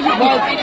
up!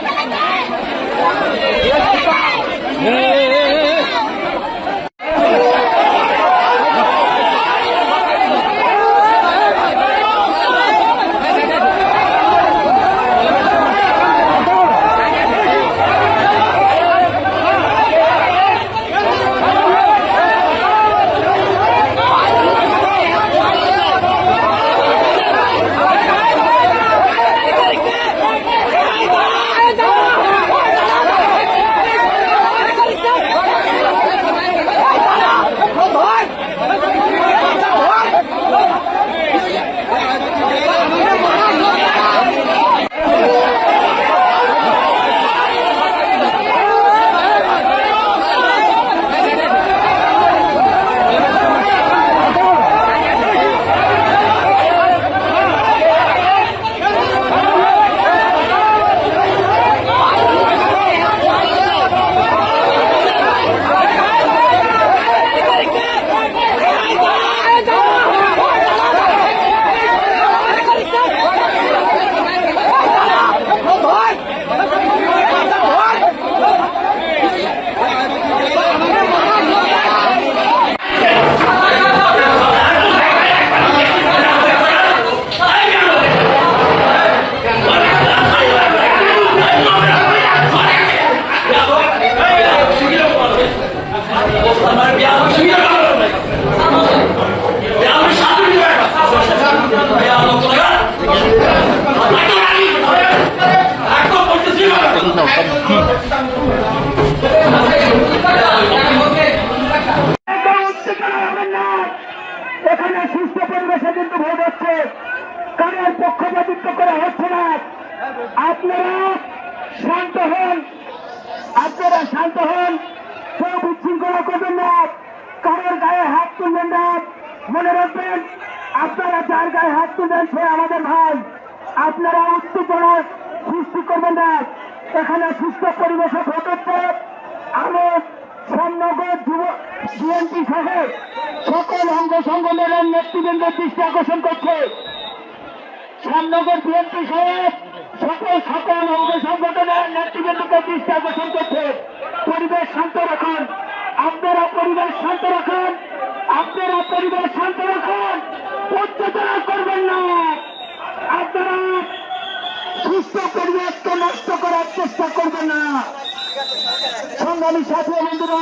এখানে সুস্থ পরিবেশে কিন্তু ভোট হচ্ছে। কারোর পক্ষপাতিত্ব করা হচ্ছে না? আপনারা শান্ত হন। আপনারা শান্ত হন। কেউ বিশৃঙ্খলা করবেন না। কারোর গায়ে হাত তুলবেন না। মনে রাখবেন, আপনারা যার গায়ে হাত তুলবেন সে আমাদের ভাই। আপনারা উত্তেজনা সৃষ্টি করবেন না। এখানে সুস্থ পরিবেশে ভোট হচ্ছে। আমরা শ্যামনগর বিএনপি সহ সকল অঙ্গ সংগঠনের নেতৃবৃন্দের দৃষ্টি আকর্ষণ করছে। শ্যামনগর বিএনপি সহ সকল সকল অঙ্গ সংগঠনের নেতৃবৃন্দকে দৃষ্টি আকর্ষণ করছে। পরিবেশ শান্ত রাখুন। আপনারা পরিবেশ শান্ত করবেন পরিবেশকে নষ্ট করার চেষ্টা করবেন না। সংগ্রামী সাথী বন্ধুরা